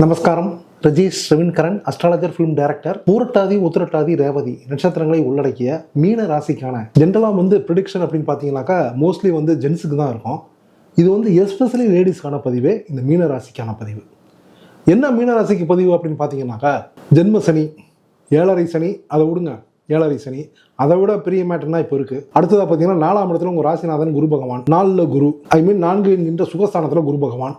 நமஸ்காரம். Rajesh Ravinkaran astrologer film director Purattathi Uthirattathi Revathi நட்சத்திரங்களை உள்ளடக்கிய மீன ராசிக்கான ஜென்ரலாக வந்து ப்ரிடிக்ஷன் அப்படின்னு பார்த்தீங்கன்னாக்கா மோஸ்ட்லி வந்து ஜென்ஸுக்கு தான் இருக்கும். இது வந்து எஸ்பெஷலி லேடிஸ்க்கான பதிவே இந்த மீன ராசிக்கான பதிவு. என்ன மீன ராசிக்கு பதிவு அப்படின்னு பார்த்தீங்கன்னாக்கா ஜென்ம சனி ஏழரை சனி அதை விடுங்க. ஏழரை சனி. அதை விட பெரிய மேட்டர்னா இப்போ இருக்கு. அடுத்ததாக பார்த்தீங்கன்னா நாலாம் இடத்துல உங்கள் ராசிநாதன் குரு பகவான். நாலில் குரு. ஐ மீன் நான்கு என்கின்ற சுகஸ்தானத்தில் குரு பகவான்.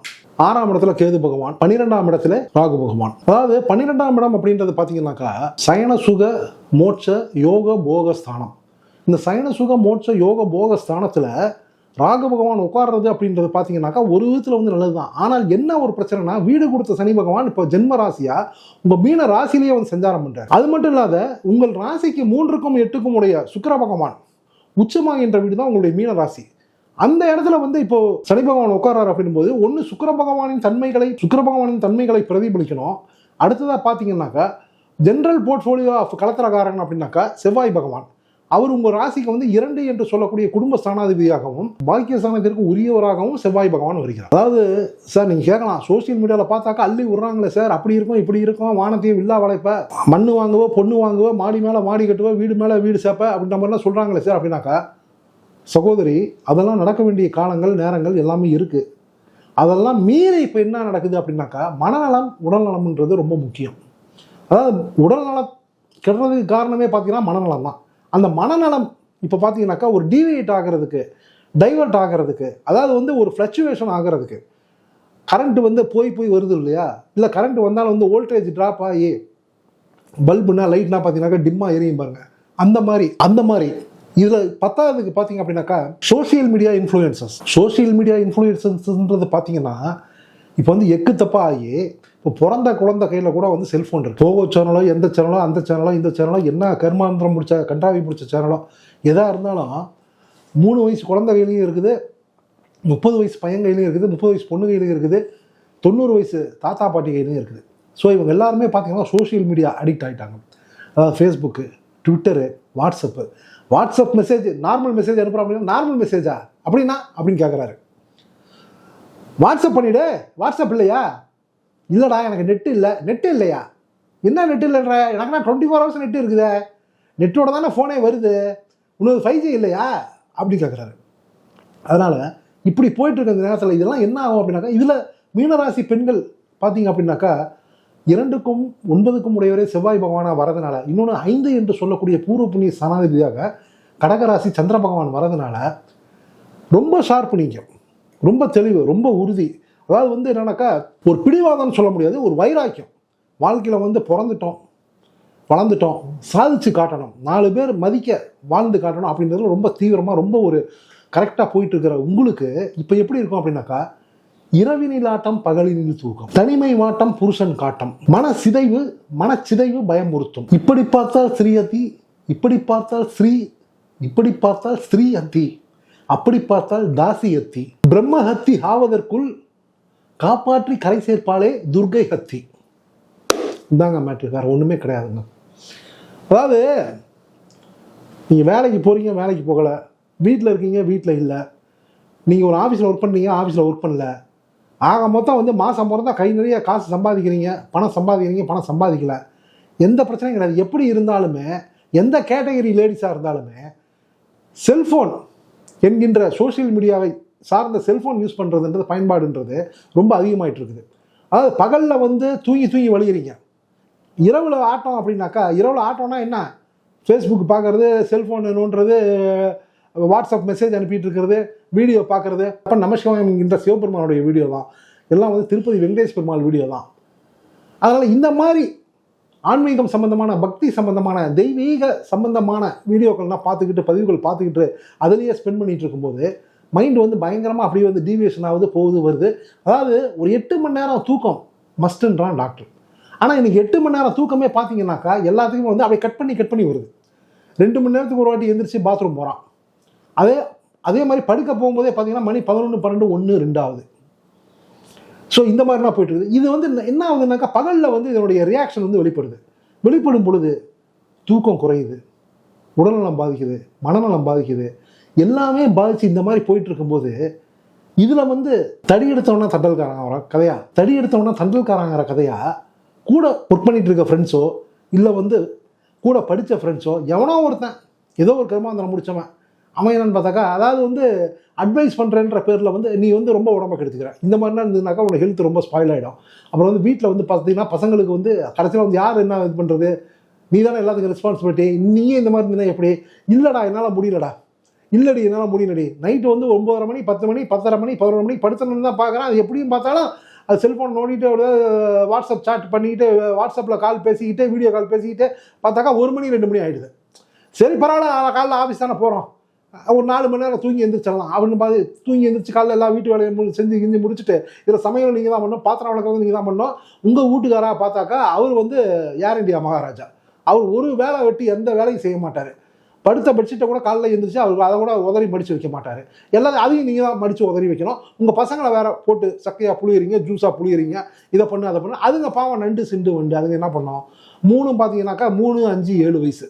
ஆறாம் இடத்துல கேது பகவான். பன்னிரெண்டாம் இடத்துல ராகு பகவான். அதாவது பன்னிரெண்டாம் இடம் அப்படின்றது பார்த்தீங்கன்னாக்கா சயன சுக மோட்ச யோக போக ஸ்தானம் இந்த சயன சுக மோட்ச யோக போக ஸ்தானத்தில் ராகு பகவான் உட்கார்றது அப்படின்றது பார்த்தீங்கன்னாக்கா ஒரு விதத்தில் வந்து நல்லது தான் ஆனால் என்ன ஒரு பிரச்சனைனா வீடு கொடுத்த சனி பகவான் இப்போ ஜென்ம ராசியா உங்கள் மீன ராசிலேயே வந்து சஞ்சாரம் பண்ணுறாரு அது மட்டும் இல்லாத உங்கள் ராசிக்கு மூன்றுக்கும் எட்டுக்கும் உடைய சுக்கிர பகவான் உச்சமாகின்ற வீடு தான் உங்களுடைய மீன ராசி. அந்த இடத்துல வந்து இப்போ சனி பகவான் உட்கார்றாரு அப்படின் போது ஒன்று சுக்கிர பகவானின் தன்மைகளை சுக்கர பகவானின் தன்மைகளை பிரதிபலிக்கணும். அடுத்ததாக பார்த்தீங்கன்னாக்கா ஜென்ரல் போர்ட்ஃபோலியோ ஆஃப் கலத்திரகாரன் அப்படின்னாக்கா செவ்வாய் பகவான். அவர் உங்கள் ராசிக்கு வந்து இரண்டு என்று சொல்லக்கூடிய குடும்ப ஸ்தானாதிபதியாகவும் பாக்கிய ஸ்தானத்திற்கு உரியவராகவும் செவ்வாய் பகவான் வருகிறார். அதாவது சார் நீங்கள் கேட்கலாம் சோஷியல் மீடியாவில் பார்த்தாக்கா அள்ளி விட்றாங்களே சார் அப்படி இருக்கும் இப்படி இருக்கும் வானத்தையும் வில்லா வளைப்ப மண்ணு வாங்குவோ பொண்ணு வாங்குவோ மாடி மேலே மாடி கட்டுவோ வீடு மேலே வீடு சேப்ப அப்படின்ற மாதிரிலாம் சொல்கிறாங்களே சார் அப்படின்னாக்கா சகோதரி அதெல்லாம் நடக்க வேண்டிய காலங்கள் நேரங்கள் எல்லாமே இருக்குது அதெல்லாம் மீறி இப்போ என்ன நடக்குது அப்படின்னாக்கா மனநலம் உடல் நலம்ன்றது ரொம்ப முக்கியம். அதாவது உடல் நலம் கெடுறதுக்கு காரணமே பார்த்தீங்கன்னா மனநலம் தான். அந்த மனநலம் இப்போ பார்த்தீங்கன்னாக்கா ஒரு டிவியேட் ஆகிறதுக்கு டைவர்ட் ஆகிறதுக்கு அதாவது வந்து ஒரு ஃப்ளக்சுவேஷன் ஆகிறதுக்கு கரண்ட் வந்து போய் போய் வருது இல்லையா? இல்லை கரண்ட் வந்தாலும் வந்து வோல்டேஜ் ட்ராப் ஆகி பல்புனா லைட்னா பார்த்தீங்கன்னாக்கா டிம்மாக எரியும் பாருங்க. அந்த மாதிரி அந்த மாதிரி. இதில் பத்தாவதுக்கு பார்த்தீங்க அப்படின்னாக்கா social media influences social media இன்ஃப்ளூயன்சஸ்ன்றது பார்த்தீங்கன்னா இப்போ வந்து எக்கு தப்பாக ஆகி இப்போ பிறந்த குழந்தை கையில் கூட வந்து செல்ஃபோன் இருக்குது போகோ சேனலோ எந்த சேனலோ அந்த சேனலோ இந்த சேனலோ என்ன கர்மாந்திரம் பிடிச்ச கண்டாவி பிடிச்ச சேனலோ எதாக இருந்தாலும் மூணு வயசு குழந்தை கையிலையும் இருக்குது முப்பது வயசு பையன் கையிலையும் இருக்குது முப்பது வயசு பொண்ணு கையிலையும் இருக்குது தொண்ணூறு வயசு தாத்தா பாட்டி கையிலையும் இருக்குது. ஸோ இவங்க எல்லாருமே பார்த்தீங்கன்னா சோஷியல் மீடியா அடிக்ட் ஆகிட்டாங்க அதாவது Facebook Twitter WhatsApp WhatsApp message normal message அனுப்புகிறோம் அப்படின்னா நார்மல் மெசேஜா அப்படின்னா அப்படின்னு கேட்குறாரு வாட்ஸ்அப் பண்ணிவிடு வாட்ஸ்அப் இல்லையா? இல்லைடா எனக்கு நெட்டு இல்லை. நெட்டு இல்லையா? என்ன நெட்டு இல்லைன்ற? எனக்குனா டுவெண்ட்டி ஃபோர் ஹவர்ஸ் நெட்டு இருக்குதே. நெட்டோட தானே ஃபோனே வருது. உனக்கு ஃபைவ் ஜி இல்லையா? அப்படி கேட்குறாரு அதனால் இப்படி போயிட்டுருக்க இந்த நேரத்தில் இதெல்லாம் என்ன ஆகும் அப்படின்னாக்கா இதில் மீனராசி பெண்கள் பார்த்தீங்க அப்படின்னாக்கா இரண்டுக்கும் ஒன்பதுக்கும் உடையவரே செவ்வாய் பகவானாக வரதுனால இன்னொன்று ஐந்து என்று சொல்லக்கூடிய பூர்வ புண்ணிய சனாதிபதியாக கடகராசி சந்திர பகவான் வரதுனால ரொம்ப ஷார்ப் நீங்கள் ரொம்ப தெளிவு ரொம்ப உறுதி. அதாவது வந்து என்னன்னாக்கா ஒரு பிடிவாதம்னு சொல்ல முடியாது ஒரு வைராக்கியம். வாழ்க்கையில் வந்து பிறந்துட்டோம் வளர்ந்துட்டோம் சாதிச்சு காட்டணும் நாலு பேர் மதிக்க வாழ்ந்து காட்டணும் அப்படின்றதுல ரொம்ப தீவிரமாக ரொம்ப ஒரு கரெக்டாக போயிட்டு இருக்கிற உங்களுக்கு இப்போ எப்படி இருக்கும் அப்படின்னாக்கா இரவினில் ஆட்டம் பகலினில் தூக்கம். தனிமை வாட்டம் புருஷன் காட்டம். மன சிதைவு மனச்சிதைவு பயமுறுத்தும் இப்படி பார்த்தால் ஸ்ரீயதி இப்படி பார்த்தால் ஸ்ரீ இப்படி பார்த்தால் ஸ்ரீ அத்தி அப்படி பார்த்தால் தாசி அத்தி பிரம்மஹத்தி ஆவதற்குள் காப்பாற்றி கரை சேர்ப்பாளே துர்கை ஹத்தி. இந்தாங்க மேட்ரு வேறு ஒன்றுமே கிடையாதுங்க. அதாவது நீங்கள் வேலைக்கு போகிறீங்க வேலைக்கு போகலை. வீட்டில் இருக்கீங்க வீட்டில் இல்லை. நீங்கள் ஒரு ஆஃபீஸில் ஒர்க் பண்ணீங்க ஆஃபீஸில் ஒர்க் பண்ணல. ஆக மொத்தம் வந்து மாதம் பிறந்தால் கை நிறைய காசு சம்பாதிக்கிறீங்க பணம் சம்பாதிக்கிறீங்க பணம் சம்பாதிக்கல. எந்த பிரச்சனையும் கிடையாது. எப்படி இருந்தாலுமே எந்த கேட்டகரி லேடிஸாக இருந்தாலுமே செல்ஃபோன் என்கின்ற சோஷியல் மீடியாவை சார்ந்த செல்ஃபோன் யூஸ் பண்ணுறதுன்றது பயன்பாடுன்றது ரொம்ப அதிகமாயிட்டு இருக்குது அதாவது பகலில் வந்து தூங்கி தூங்கி வழிகிறீங்க இரவில் ஆட்டம் அப்படின்னாக்கா இரவில் ஆட்டம்னா என்ன? ஃபேஸ்புக் பார்க்குறது செல்ஃபோன் நோன்றது வாட்ஸ்அப் மெசேஜ் அனுப்பிட்டு இருக்கிறது வீடியோ பார்க்குறது அப்போ நமஸ்காரம் என்கின்ற சிவபெருமானுடைய வீடியோ தான். எல்லாம் வந்து திருப்பதி வெங்கடேஷ் பெருமாள் வீடியோ தான். அதனால் இந்த மாதிரி ஆன்மீகம் சம்பந்தமான பக்தி சம்பந்தமான தெய்வீக சம்பந்தமான வீடியோக்கள்லாம் பார்த்துக்கிட்டு பதிவுகள் பார்த்துக்கிட்டு அதுலேயே ஸ்பெண்ட் பண்ணிகிட்டு இருக்கும்போது மைண்டு வந்து பயங்கரமாக அப்படியே வந்து டீவியேஷன் ஆகுது போகுது வருது. அதாவது ஒரு எட்டு மணி நேரம் தூக்கம் மஸ்ட்டுன்றான் டாக்டர் ஆனால் இன்றைக்கி எட்டு மணி நேரம் தூக்கமே பார்த்தீங்கன்னாக்கா எல்லாத்துக்குமே வந்து அப்படியே கட் பண்ணி கட் பண்ணி வருது. ரெண்டு மணி நேரத்துக்கு ஒரு வாட்டி எந்திரிச்சு பாத்ரூம் போகிறான் அதே அதே மாதிரி படுக்க போகும்போதே பார்த்தீங்கன்னா மணி பதினொன்று பன்னெண்டு ஒன்று ரெண்டாவது ஸோ இந்த மாதிரிலாம் போயிட்டு இருக்குது இது வந்து என்ன- ஆகுதுனாக்கா ஆகுதுன்னாக்கா பகலில் வந்து இதனுடைய ரியாக்ஷன் வந்து வெளிப்படுது. வெளிப்படும் பொழுது தூக்கம் குறையுது. உடல்நலம் பாதிக்குது மனநலம் பாதிக்குது. எல்லாமே பாதிச்சு இந்த மாதிரி போயிட்டு இருக்கும்போது இதில் வந்து தடி எடுத்தவொன்னே தண்டல்காரங்கிற கதையா? தடி எடுத்தவொன்னே தண்டல்காரங்கிற கதையா? கூட ஒர்க் பண்ணிட்டு இருக்க ஃப்ரெண்ட்ஸோ இல்லை வந்து கூட படித்த ஃப்ரெண்ட்ஸோ எவனோ ஒருத்தன். ஏதோ ஒரு கருமாந்திரம் முடிச்சவன். அவன் என்னன்னு பார்த்தாக்கா அதாவது வந்து அட்வைஸ் பண்ணுறேன்ற பேரில் வந்து நீ வந்து ரொம்ப உடம்ப கெடுத்துக்கிற. இந்த மாதிரிலாம் இருந்ததுனாக்கா உனக்கு ஹெல்த் ரொம்ப ஸ்பாயில் ஆகிடும் அப்புறம் வந்து வீட்டில் வந்து பார்த்தீங்கன்னா பசங்களுக்கு வந்து கடைசியில் வந்து யார் என்ன இது பண்ணுறது நீ தானே எல்லாத்துக்கும் ரெஸ்பான்சிபிலிட்டி நீயே இந்த மாதிரி இருந்தால் எப்படி? இல்லைடா என்னால் முடியலடா. இல்லடி என்னால் முடியலடி. நைட்டு வந்து ஒம்பதரை மணி பத்து மணி பத்தரை மணி பதினொரு மணி படுத்தணும்னு தான் பார்க்குறேன். அது எப்படியும் பார்த்தாலும் அது செல்ஃபோன் நோண்டிட்டு வாட்ஸ்அப் சாட் பண்ணிக்கிட்டு வாட்ஸ்அப்பில் கால் பேசிக்கிட்டு வீடியோ கால் பேசிக்கிட்டு பார்த்தாக்கா ஒரு மணி ரெண்டு மணி ஆகிடுது சரி பரவாயில்ல காலைல ஆஃபீஸ் தானே போகிறோம் ஒரு நாலு மணி நேரம் தூங்கி எந்திரிச்சிடலாம். அப்படின்னு பார்த்து தூங்கி எந்திரிச்சு காலைல எல்லாம் வீட்டு வேலையை முடி செஞ்சு கிஞ்சி முடிச்சுட்டு இதில் சமையல் நீங்கள் தான் பண்ணணும் பாத்திரம் வளர்க்குறது நீங்கள் தான் பண்ணணும். உங்கள் வீட்டுக்காராக பார்த்தாக்கா அவர் வந்து ஏர் இந்தியா மகாராஜா. அவர் ஒரு வேலை வெட்டி எந்த வேலையும் செய்ய மாட்டார். படுத்த பெட்ஷீட்டை கூட காலைல எழுந்திரிச்சு அவர் அதை கூட உதறி மடித்து வைக்க மாட்டார். எல்லாரும் அதையும் நீங்கள் தான் மடித்து உதறி வைக்கணும். உங்கள் பசங்களை வேற போட்டு சக்கையாக புளியறீங்க ஜூஸாக புளியறீங்க இதை பண்ணு அதை பண்ணு. அதுங்க பாவம் நண்டு சிண்டு வண்டு அதுங்க என்ன பண்ணோம்? மூணும் பார்த்தீங்கன்னாக்கா மூணு அஞ்சு ஏழு வயசு.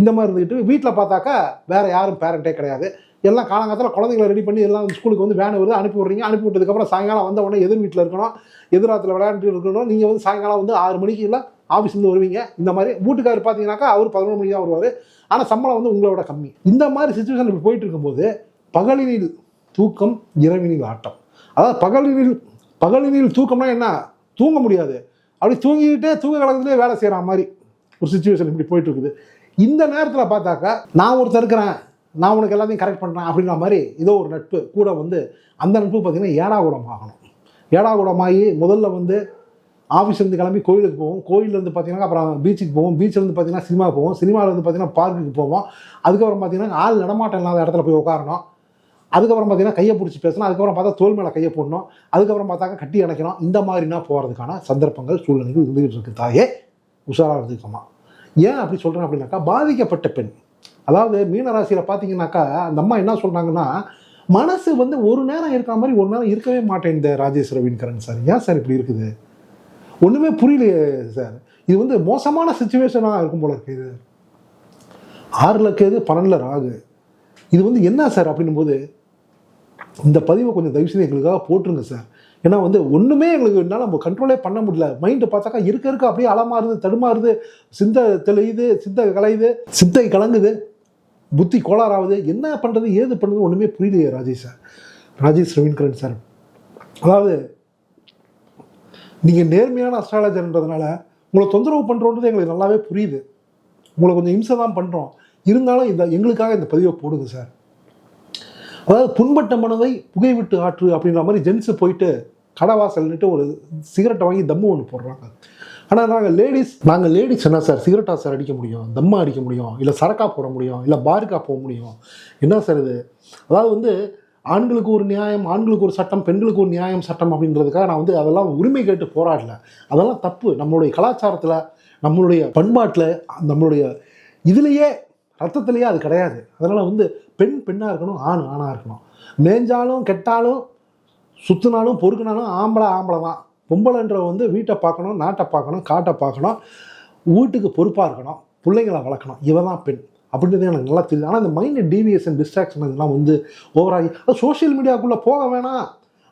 இந்த மாதிரி இருந்துக்கிட்டு வீட்டில் பார்த்தாக்கா வேறு யாரும் பேரண்ட்டே கிடையாது. எல்லாம் காலங்காலத்தில் குழந்தைங்களை ரெடி பண்ணி எல்லாம் ஸ்கூலுக்கு வந்து வேன் வருது அனுப்பி விட்றீங்க. அனுப்பி விட்டதுக்கப்புறம் சாயங்காலம் வந்த உடனே எதிர் வீட்டில் இருக்கணும் எதிராத்தில் விளையாண்டு இருக்கணும். நீங்கள் வந்து சாயங்காலம் வந்து ஆறு மணிக்கு இல்லை ஆஃபீஸ்லேருந்து வருவீங்க. இந்த மாதிரி வீட்டுக்காரர் பார்த்தீங்கன்னாக்கா அவர் பதினொன்று மணிக்கு தான் வருவார். ஆனால் சம்பளம் வந்து உங்களோட கம்மி. இந்த மாதிரி சுச்சுவேஷன் இப்படி போயிட்டு இருக்கும்போது பகலினில் தூக்கம் இரவினில் ஆட்டம். அதாவது பகலினில் பகலினில் தூக்கம்னா என்ன? தூங்க முடியாது. அப்படி தூங்கிக்கிட்டே தூங்க கலக்கத்துலேயே வேலை செய்கிற மாதிரி ஒரு சுச்சுவேஷன் இப்படி போயிட்டு இருக்குது. இந்த நேரத்தில் பார்த்தாக்கா நான் ஒருத்தர் இருக்கிறேன். நான் உனக்கு எல்லாத்தையும் கரெக்ட் பண்ணுறேன் அப்படின்ற மாதிரி ஏதோ ஒரு நட்பு கூட வந்து அந்த நட்பு பார்த்திங்கன்னா ஏடாகுடம் ஆகணும் ஏடாகுடமாகி முதல்ல வந்து ஆஃபீஸ்லேருந்து கிளம்பி கோயிலுக்கு போவோம். கோயிலேருந்து பார்த்தீங்கன்னா அப்புறம் பீச்சுக்கு போவோம். பீச்சிலேருந்து பார்த்தீங்கன்னா சினிமா போவோம். சினிமாவிலேருந்து பார்த்தீங்கன்னா பார்க்குக்கு போவோம். அதுக்கப்புறம் பார்த்தீங்கன்னா ஆள் நடமாட்டம் இல்லாத இடத்துல போய் உட்காரணும். அதுக்கப்புறம் பார்த்தீங்கன்னா கையை பிடிச்சி பேசணும். அதுக்கப்புறம் பார்த்தா தோல் மேலே கையை போடணும். அதுக்கப்புறம் பார்த்தாக்க கட்டி அணைக்கணும். இந்த மாதிரினா போகிறதுக்கான சந்தர்ப்பங்கள் சூழ்நிலைகள் இருந்துகிட்டு இருக்கு தாயே. உஷாராக இருந்துக்கோமா. ஏன் அப்படி சொல்கிறேன் அப்படின்னாக்கா பாதிக்கப்பட்ட பெண். அதாவது மீனராசியில் பார்த்தீங்கன்னாக்கா அந்த அம்மா என்ன சொல்கிறாங்கன்னா மனசு வந்து ஒரு நேரம் இருக்கிற மாதிரி ஒரு நேரம் இருக்கவே மாட்டேன் இந்த ராஜேஷ் ரவீன்கரன் சார். ஏன் சார் இப்படி இருக்குது? ஒன்றுமே புரியலையே சார் இது வந்து மோசமான சுச்சுவேஷனாக இருக்கும் போல இருக்கு இது. ஆறில் கேது பன்னெண்டில் ராகு. இது வந்து என்ன சார் அப்படின்னும் போது இந்த பதிவை கொஞ்சம் தயவு செய்து எங்களுக்காக போட்டுருங்க சார் ஏன்னா வந்து ஒன்றுமே எங்களுக்கு என்னால் நம்ம கண்ட்ரோலே பண்ண முடியல. மைண்டு பார்த்தாக்கா இருக்க இருக்க அப்படியே அலமாறுது தடுமாறுது சிந்தை தெளியுது சிந்தை கலையுது சிந்தை கலங்குது புத்தி கோளாறாகுது என்ன பண்ணுறது ஏது பண்ணுறது ஒன்றுமே புரியலையே ராஜேஷ் சார் ராஜேஷ் ரவீன்கரன் சார் அதாவது நீங்கள் நேர்மையான அஸ்ட்ராலஜர்ன்றதுனால உங்களை தொந்தரவு பண்ணுறோன்றது எங்களுக்கு நல்லாவே புரியுது. உங்களை கொஞ்சம் இம்சை தான் பண்ணுறோம் இருந்தாலும் இந்த எங்களுக்காக இந்த பதிவை போடுங்க சார் அதாவது புண்பட்ட மனதை புகை விட்டு ஆற்று அப்படின்ற மாதிரி ஜென்ஸு போயிட்டு கடைவாசல்னுட்டு ஒரு சிகரெட்டை வாங்கி தம்மு ஒன்று போடுறாங்க. ஆனால் நாங்கள் லேடிஸ் நாங்கள் லேடிஸ் என்ன சார் சிகரெட்டா சார் அடிக்க முடியும்? தம்மா அடிக்க முடியும்? இல்லை சரக்கா போட முடியும்? இல்லை பாருக்கா போக முடியும்? என்ன சார் இது? அதாவது வந்து ஆண்களுக்கு ஒரு நியாயம் ஆண்களுக்கு ஒரு சட்டம் பெண்களுக்கு ஒரு நியாயம் சட்டம் அப்படின்றதுக்காக நான் வந்து அதெல்லாம் உரிமை கேட்டு போராடல. அதெல்லாம் தப்பு. நம்மளுடைய கலாச்சாரத்தில் நம்மளுடைய பண்பாட்டில் நம்மளுடைய இதுலேயே ரத்தத்திலேயே அது கிடையாது. அதனால் வந்து பெண் பெண்ணாக இருக்கணும் ஆண் ஆணாக இருக்கணும். மேய்ஞ்சாலும் கெட்டாலும் சுற்றினாலும் பொறுக்கினாலும் ஆம்பளை ஆம்பளை தான். பொம்பளைன்ற வந்து வீட்டை பார்க்கணும் நாட்டை பார்க்கணும் காட்டை பார்க்கணும் வீட்டுக்கு பொறுப்பாக இருக்கணும் பிள்ளைங்களை வளர்க்கணும். இவன் தான் பெண். அப்படின்றது எனக்கு நல்லா தெரியுது. ஆனால் இந்த மைண்ட் டிவியேஷன் டிஸ்ட்ராக்ஷன் இதெல்லாம் வந்து ஓவராகி அது சோஷியல் மீடியாவுக்குள்ளே போக வேணாம்.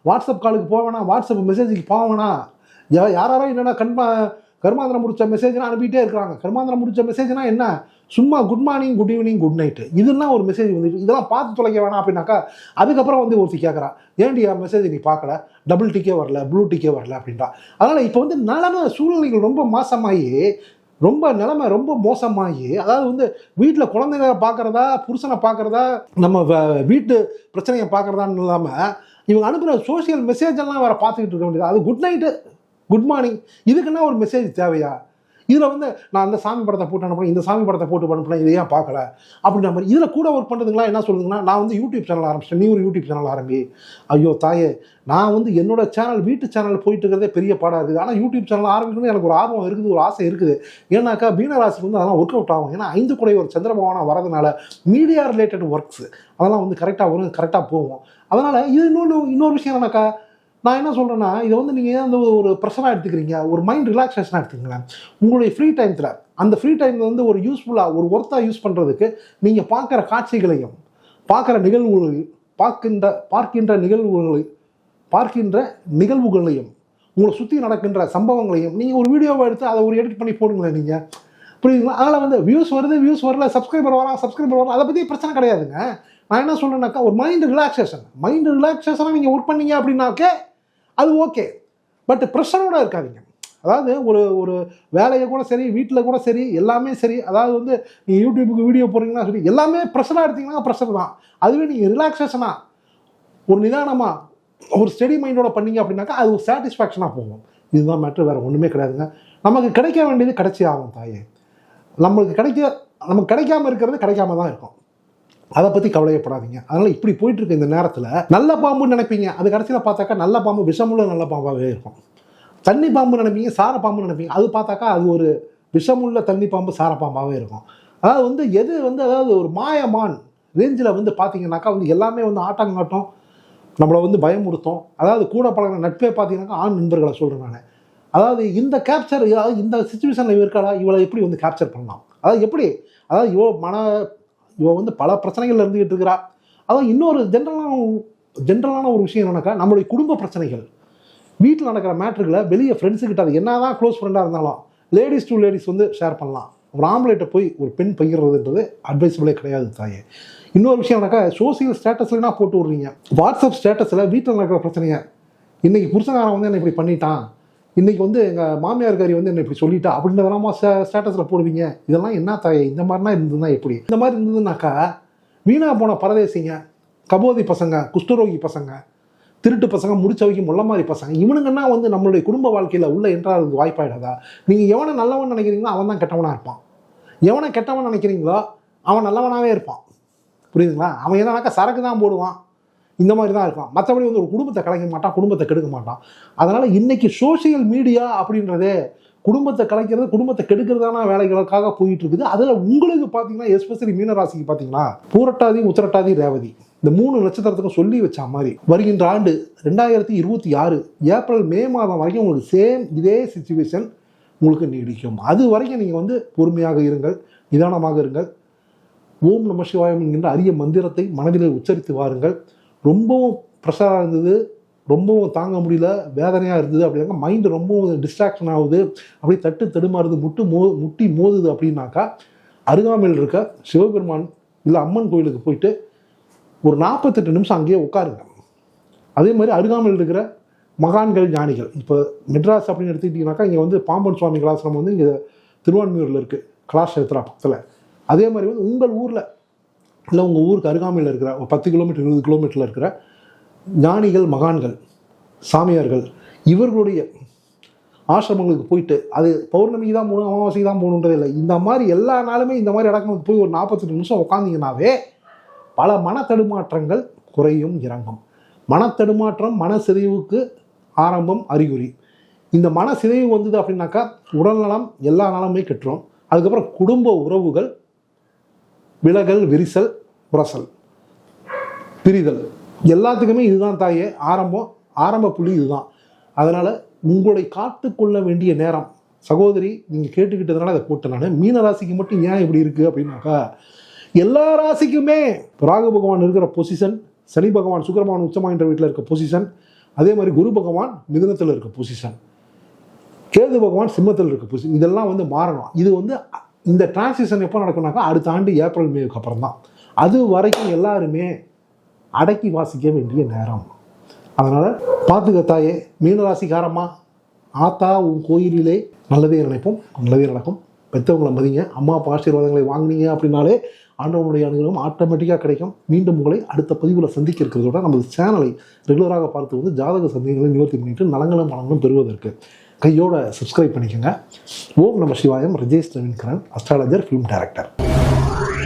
வாட்ஸ்அப் காலுக்கு போக வேணாம். வாட்ஸ்அப் மெசேஜுக்கு போக வேணாம். யா- யாராரோ என்னென்னா கண்மா கர்மாந்திரம் முடிச்ச மெசேஜ்னா அனுப்பிட்டே இருக்கிறாங்க கர்மாந்திரம் முடிச்ச மெசேஜ்னா என்ன? சும்மா good morning good evening good night இதெல்லாம் ஒரு மெசேஜ் வந்துட்டு இதெல்லாம் பார்த்து தொலைக்க வேணாம் அப்படின்னாக்கா அதுக்கப்புறம் வந்து ஒருத்தி கேட்குறா ஏன்டி என் மெசேஜ் நீ பார்க்கல? டபுள் டிக்கே வரல ப்ளூ டிக்கே வரல அப்படின்றா. அதனால் இப்போ வந்து நலன சூழ்நிலைகள் ரொம்ப மோசமாகி ரொம்ப நிலைமை ரொம்ப மோசமாகி அதாவது வந்து வீட்டில் குழந்தைங்க பார்க்குறதா புருஷனை பார்க்குறதா நம்ம வ- வீட்டு பிரச்சனையை பார்க்குறதான்னு இல்லாமல் இவங்க அனுப்புகிற சோஷியல் மெசேஜ் எல்லாம் வேறு பார்த்துக்கிட்டு இருக்க வேண்டியது. அது குட் நைட்டு குட் மார்னிங் இதுக்குன்னா ஒரு மெசேஜ் தேவையா? இதில் வந்து நான் அந்த சாமி படத்தை போட்டு அனுப்புறேன் இந்த சாமி படத்தை போட்டு அனுப்புறேன் இதையே பார்க்கல? அப்படின்ற மாதிரி. இதில் கூட ஒர்க் பண்ணுறதுங்களா என்ன சொல்லுதுங்கன்னா நான் வந்து யூடியூப் சேனல் ஆரம்பிச்சேன் நீ ஒரு யூடியூப் சேனல் ஆரம்பி. ஐயோ தாயே நான் வந்து என்னோட சேனல் வீட்டு சேனல் போயிட்டு இருக்கிறதே பெரிய பாடாக இருக்குது. ஆனால் யூடியூப் சேனல் ஆரம்பிக்கணும்னு எனக்கு ஒரு ஆர்வம் இருக்குது ஒரு ஆசை இருக்குது. ஏன்னாக்கா மீனராசிக்கு வந்து அதெல்லாம் ஒர்க் அவுட் ஆகும். ஏன்னா ஐந்து குறை ஒரு சந்திரபவனாக வரதுனால மீடியா ரிலேட்டட் ஒர்க்ஸ் அதெல்லாம் வந்து கரெக்டாக வரும் கரெக்டாக போகும். அதனால் இது இன்னொன்று இன்னொரு விஷயம் என்னக்கா நான் என்ன சொல்கிறேன்னா இதை வந்து நீங்கள் அந்த ஒரு ப்ரெஷராக எடுத்துக்கிறீங்க? ஒரு மைண்ட் ரிலாக்ஸேஷனாக எடுத்துக்கிறேன் உங்களுடைய ஃப்ரீ டைம்ஸில் அந்த ஃப்ரீ டைமில் வந்து ஒரு யூஸ்ஃபுல்லாக ஒரு ஒர்த்தாக யூஸ் பண்ணுறதுக்கு நீங்கள் பார்க்குற காட்சிகளையும் பார்க்குற நிகழ்வுகளையும் பார்க்கின்ற பார்க்கின்ற நிகழ்வுகளை பார்க்கின்ற நிகழ்வுகளையும் உங்களை சுற்றி நடக்கின்ற சம்பவங்களையும் நீங்கள் ஒரு வீடியோவை எடுத்து அதை ஒரு எடிட் பண்ணி போடுங்களேன் நீங்கள் புரியுதுங்களா? அதில் வந்து வியூஸ் வருது வியூஸ் வரல சப்ஸ்கிரைபர் வரலாம் சப்ஸ்கிரைபர் வரலாம் அதை பற்றி பிரச்சனை கிடையாதுங்க. நான் என்ன சொல்றேன்னாக்கா ஒரு மைண்ட் ரிலாக்ஸேஷன் மைண்ட் ரிலாக்ஸேஷனாக நீங்கள் ஒர்க் பண்ணீங்க அப்படின்னாக்கே அது ஓகே பட் ப்ரெஷரோட இருக்காதீங்க. அதாவது ஒரு ஒரு வேலையை கூட சரி வீட்டில் கூட சரி எல்லாமே சரி. அதாவது வந்து நீங்கள் யூடியூபுக்கு வீடியோ போடுறீங்கன்னா சரி எல்லாமே ப்ரெஷராக எடுத்தீங்கன்னா ப்ரெஷர் தான். அதுவே நீங்கள் ரிலாக்ஸேஷனாக ஒரு நிதானமாக ஒரு ஸ்டெடி மைண்டோட பண்ணீங்க அப்படின்னாக்கா அது ஒரு சாட்டிஸ்ஃபேக்ஷனாக போகும். இதுதான் மேட்ரு வேறு ஒன்றுமே கிடையாதுங்க. நமக்கு கிடைக்க வேண்டியது கிடைச்சி ஆகும் தாயே. நம்மளுக்கு கிடைக்க நமக்கு கிடைக்காம இருக்கிறது கிடைக்காம தான் இருக்கும். அதை பற்றி கவலையப்படாதீங்க. அதனால் இப்படி போயிட்டு இருக்க இந்த நேரத்தில். நல்ல பாம்புன்னு நினைப்பீங்க. அது கடைசியில் பார்த்தாக்கா நல்ல பாம்பு விஷமுள்ள நல்ல பாம்பாகவே இருக்கும். தண்ணி பாம்பு நினைப்பீங்க சார பாம்பு நினைப்பீங்க. அது பார்த்தாக்கா அது ஒரு விஷமுள்ள தண்ணி பாம்பு சார பாம்பாகவே இருக்கும். அதாவது வந்து எது வந்து அதாவது ஒரு மாயமான் ரேஞ்சில் வந்து பார்த்தீங்கன்னாக்கா வந்து எல்லாமே வந்து ஆட்டங்காட்டம் நம்மளை வந்து பயமுறுத்தும். அதாவது கூட பழகின நட்பே பார்த்தீங்கன்னாக்கா ஆண் நண்பர்களை சொல்கிறேன் நான். அதாவது இந்த கேப்சர் அதாவது இந்த சுச்சுவேஷனில் இருக்காடா இவளை எப்படி வந்து கேப்சர் பண்ணலாம்? அதாவது எப்படி? அதாவது இவ்வளோ மன இவன் வந்து பல பிரச்சனைகள் இருந்துகிட்டு இருக்கிறா. அதான் இன்னொரு ஜென்ரலான ஜென்ரலான ஒரு விஷயம் என்னன்னாக்கா நம்மளுடைய குடும்ப பிரச்சனைகள். வீட்டில் நடக்கிற மேட்ருகளை வெளியே ஃப்ரெண்ட்ஸுக்கிட்ட அது என்ன தான் க்ளோஸ் ஃப்ரெண்டாக இருந்தாலும் லேடிஸ் டு லேடிஸ் வந்து ஷேர் பண்ணலாம். ஒரு ஆம்பளைட்டை போய் ஒரு பெண் பகிர்றதுன்றது அட்வைசபிளே கிடையாது தாயே. இன்னொரு விஷயம் என்னக்கா சோசியல் ஸ்டேட்டஸ்லாம் போட்டு விட்றீங்க? வாட்ஸ்அப் ஸ்டேட்டஸில் வீட்டில் நடக்கிற பிரச்சனையை. இன்றைக்கி புருஷகாரன் வந்து என்ன இப்படி பண்ணிட்டான். இன்றைக்கி வந்து எங்கள் மாமியார் காரி வந்து என்ன இப்படி சொல்லிட்டா அப்படின்றதெல்லாம் ஸ்டேட்டஸில் போடுவீங்க. இதெல்லாம் என்ன தாயே? இந்த மாதிரிலாம் இருந்ததுன்னா எப்படி? இந்த மாதிரி இருந்ததுனாக்கா வீணாக போன பரதேசிங்க கபோதி பசங்க குஷ்டரோகி பசங்க திருட்டு பசங்க முடிச்ச வைக்கும் முள்ள மாதிரி பசங்க இவனுங்கன்னா வந்து நம்மளுடைய குடும்ப வாழ்க்கையில் உள்ள என்றால் வாய்ப்பாயிடாதா? நீங்கள் எவனை நல்லவன் நினைக்கிறீங்களோ அவன் தான் கெட்டவனாக இருப்பான். எவனை கெட்டவன் நினைக்கிறீங்களோ அவன் நல்லவனாகவே இருப்பான். புரியுதுங்களா? அவன் என்னன்னாக்கா சரக்கு தான் போடுவான். இந்த மாதிரி தான் இருப்பான் மற்றபடி வந்து ஒரு குடும்பத்தை கலைக்க மாட்டான் குடும்பத்தை கெடுக்க மாட்டான். அதனால் இன்னைக்கு சோஷியல் மீடியா அப்படின்றதே குடும்பத்தை கலைக்கிறது குடும்பத்தை கெடுக்கிறதான வேலைகளுக்காக போயிட்டு இருக்குது. அதில் உங்களுக்கு பார்த்தீங்கன்னா எஸ்பெஷலி மீனராசிக்கு பார்த்தீங்கன்னா பூரட்டாதி உத்திரட்டாதி ரேவதி இந்த மூணு நட்சத்திரத்துக்கும் சொல்லி வச்ச மாதிரி வருகின்ற ஆண்டு ரெண்டாயிரத்தி இருபத்தி ஆறு ஏப்ரல் மே மாதம் வரைக்கும் உங்களுக்கு சேம் இதே சுச்சுவேஷன் உங்களுக்கு நீடிக்கும். அது வரைக்கும் நீங்கள் வந்து பொறுமையாக இருங்கள் நிதானமாக இருங்கள். ஓம் நம சிவாயம் என்கின்ற அரிய மந்திரத்தை மனதிலே உச்சரித்து வாருங்கள். ரொம்பவும் ப்ரெஷராக இருந்தது. ரொம்பவும் தாங்க முடியல. வேதனையாக இருந்தது அப்படின்னாக்கா மைண்டு ரொம்பவும் டிஸ்ட்ராக்ஷன் ஆகுது. அப்படியே தட்டு தடுமாறுது முட்டு மோ முட்டி மோதுது அப்படின்னாக்கா அருகாமையில் இருக்க சிவபெருமான் இல்லை அம்மன் கோயிலுக்கு போயிட்டு ஒரு நாற்பத்தெட்டு நிமிஷம் அங்கேயே உட்காருங்க. அதே மாதிரி அருகாமையில் இருக்கிற மகான்கள் ஞானிகள். இப்போ மெட்ராஸ் அப்படின்னு எடுத்துக்கிட்டிங்கனாக்கா இங்கே வந்து பாம்பன் சுவாமி கலாசிரமம் வந்து இங்கே திருவான்மையூரில் இருக்குது கலாஷேத்ரா பக்கத்தில். அதே மாதிரி வந்து உங்கள் ஊரில் இல்லை உங்கள் ஊருக்கு அருகாமையில் இருக்கிற ஒரு பத்து கிலோமீட்டர் இருபது கிலோமீட்டரில் இருக்கிற ஞானிகள் மகான்கள் சாமியார்கள் இவர்களுடைய ஆசிரமங்களுக்கு போயிட்டு அது பௌர்ணமிக்கு தான் போகணும் அமாவாசைக்கு தான் போகணுன்றது இல்லை. இந்த மாதிரி எல்லா நாளுமே இந்த மாதிரி இடங்களுக்கு போய் ஒரு நாற்பத்தெட்டு நிமிஷம் உட்காந்திங்கனாவே பல மனத்தடுமாற்றங்கள் குறையும் இறங்கும். மனத்தடுமாற்றம் மன சிதைவுக்கு ஆரம்பம் அறிகுறி. இந்த மன சிதைவு வந்தது அப்படின்னாக்கா உடல்நலம் எல்லா நலமே கெட்டுரும். அதுக்கப்புறம் குடும்ப உறவுகள் விலகல் விரிசல் உரசல் பிரிதல். எல்லாத்துக்குமே இதுதான் தாயே. ஆரம்பம் ஆரம்ப புள்ளி இதுதான். அதனால் உங்களை காத்துக்கொள்ள வேண்டிய நேரம். சகோதரி நீங்கள் கேட்டுக்கிட்டதுனால அதை போட்டேன் நான். மீன ராசிக்கு மட்டும் ஏன் இப்படி இருக்குது அப்படின்னாக்கா எல்லா ராசிக்குமே ராகு பகவான் இருக்கிற பொசிஷன் சனி பகவான் சுக்கிரபகவான் உச்சமாயின்ற வீட்டில் இருக்க பொசிஷன் அதே மாதிரி குரு பகவான் மிதுனத்தில் இருக்க பொசிஷன் கேது பகவான் சிம்மத்தில் இருக்க பொசிஷன் இதெல்லாம் வந்து மாறணும். இது வந்து இந்த டிரான்சிஷன் எப்போ நடக்கும்னாக்கா அடுத்த ஆண்டு ஏப்ரல் மேக்கு அப்புறம் தான் அது வரைக்கும் எல்லாருமே அடக்கி வாசிக்க வேண்டிய நேரம். அதனால் பார்த்துக்க தாயே மீனராசிக்காரம்மா ஆத்தா உன் கோயிலிலே நல்லதே நினைப்போம் நல்லதே நடக்கும் பெற்றவங்களை மதிங்க அம்மா அப்பா ஆசீர்வாதங்களை வாங்கினீங்க அப்படின்னாலே ஆண்டவனுடைய அனுகிரகம் ஆட்டோமேட்டிக்காக கிடைக்கும். மீண்டும் உங்களை அடுத்த பதிவில் சந்திக்க இருக்கிறதோட நமது சேனலை ரெகுலராக பார்த்து வந்து ஜாதக சந்தேகங்களை நிவர்த்தி பண்ணிட்டு நலங்களும் வளங்களும் பெறுவதற்கு கையோட சப்ஸ்கிரைப் பண்ணிக்கோங்க. ஓம் நம Sivayam Rajesh Raveenkaran astrologer film director